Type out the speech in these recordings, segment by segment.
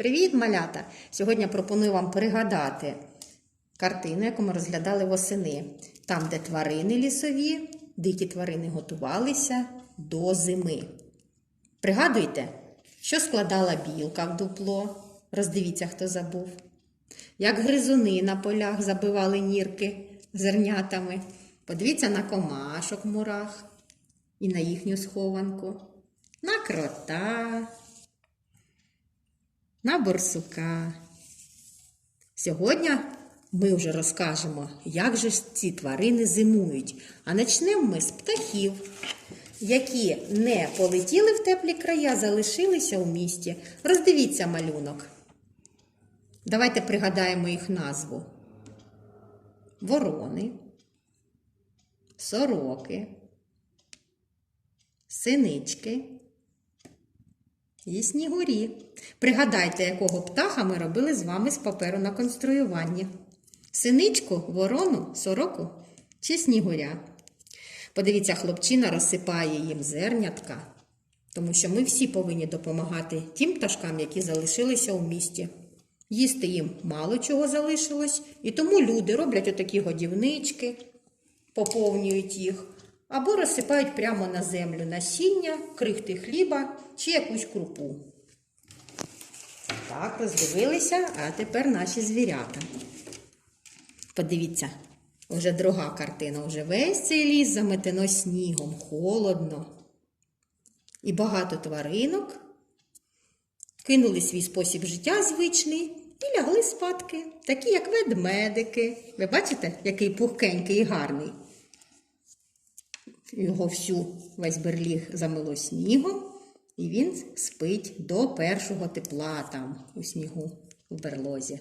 Привіт, малята! Сьогодні пропоную вам пригадати картину, яку ми розглядали восени. Там, де тварини лісові, дикі тварини готувалися до зими. Пригадуйте, що складала білка в дупло. Роздивіться, хто забув. Як гризуни на полях забивали нірки зернятами. Подивіться на комашок в мурах і на їхню схованку, на крота, на борсука. Сьогодні ми вже розкажемо, як же ці тварини зимують. А почнемо ми з птахів, які не полетіли в теплі края, залишилися у місті. Роздивіться малюнок. Давайте пригадаємо їх назву: ворони, сороки, синички і снігурі. Пригадайте, якого птаха ми робили з вами з паперу на конструювання. Синичку, ворону, сороку чи снігуря. Подивіться, хлопчина розсипає їм зернятка, тому що ми всі повинні допомагати тим пташкам, які залишилися у місті. Їсти їм мало чого залишилось, і тому люди роблять отакі годівнички, поповнюють їх, або розсипають прямо на землю насіння, крихти хліба чи якусь крупу. Так, роздивилися, а тепер наші звірята. Подивіться, вже друга картина. Вже весь цей ліс заметено снігом, холодно. І багато тваринок кинули свій спосіб життя звичний і лягли спадки, такі як ведмедики. Ви бачите, який пухкенький і гарний. Його всю весь берліг замило снігом, і він спить до першого тепла там у снігу в берлозі.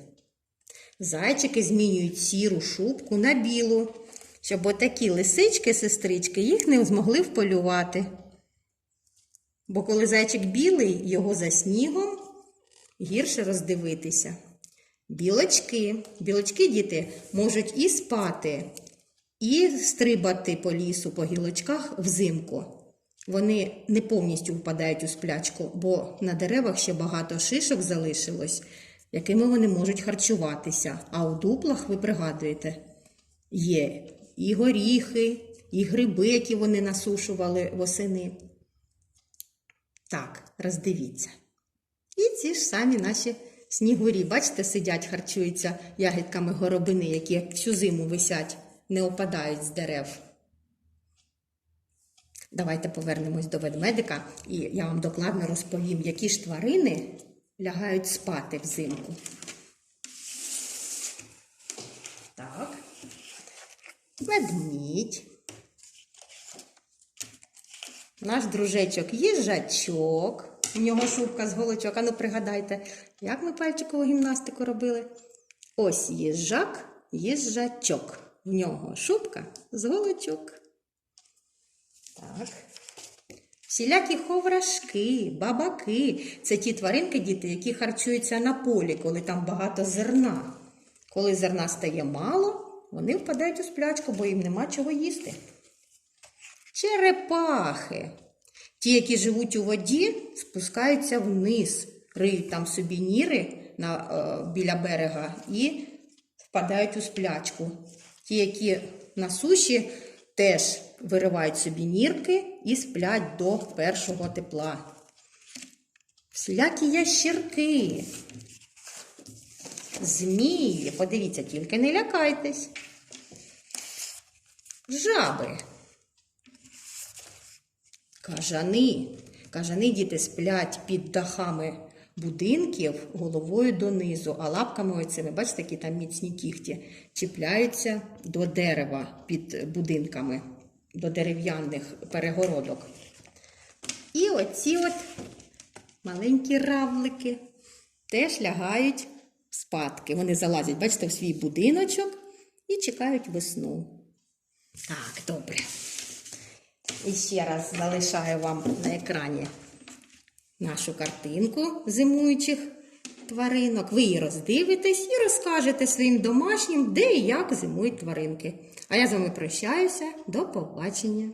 Зайчики змінюють сіру шубку на білу, щоб отакі лисички-сестрички їх не змогли вполювати. Бо коли зайчик білий, його за снігом гірше роздивитися. Білочки, білочки діти можуть і спати, і стрибати по лісу, по гілочках взимку. Вони не повністю впадають у сплячку, бо на деревах ще багато шишок залишилось, якими вони можуть харчуватися. А у дуплах, ви пригадуєте, є і горіхи, і гриби, які вони насушували восени. Так, роздивіться. І ці ж самі наші снігурі, бачите, сидять, харчуються ягідками горобини, які всю зиму висять, не опадають з дерев. Давайте повернемось до ведмедика, і я вам докладно розповім, які ж тварини лягають спати взимку. Так. Ведмідь. Наш дружечок їжачок. У нього шубка з голочок. Ану, пригадайте, як ми пальчикову гімнастику робили? Ось їжак, їжачок. В нього шубка з голочок. Так. Всілякі ховрашки, бабаки це ті тваринки, діти, які харчуються на полі, коли там багато зерна. Коли зерна стає мало, вони впадають у сплячку, бо їм нема чого їсти. Черепахи. Ті, які живуть у воді, спускаються вниз, риють там собі ніри на, е, біля берега і впадають у сплячку. Ті, які на суші, теж виривають собі нірки і сплять до першого тепла. Всілякі ящірки. Змії, подивіться, тільки не лякайтесь. Жаби. Кажани. Кажани діти сплять під дахами будинків головою донизу, а лапками оцими, бачите, які там міцні кіхті, чіпляються до дерева під будинками, до дерев'яних перегородок. І оці от маленькі равлики теж лягають спадки. Вони залазять, бачите, в свій будиночок і чекають весну. Так, добре. І ще раз залишаю вам на екрані нашу картинку зимуючих тваринок. Ви її роздивитесь і розкажете своїм домашнім, де і як зимують тваринки. А я з вами прощаюся. До побачення!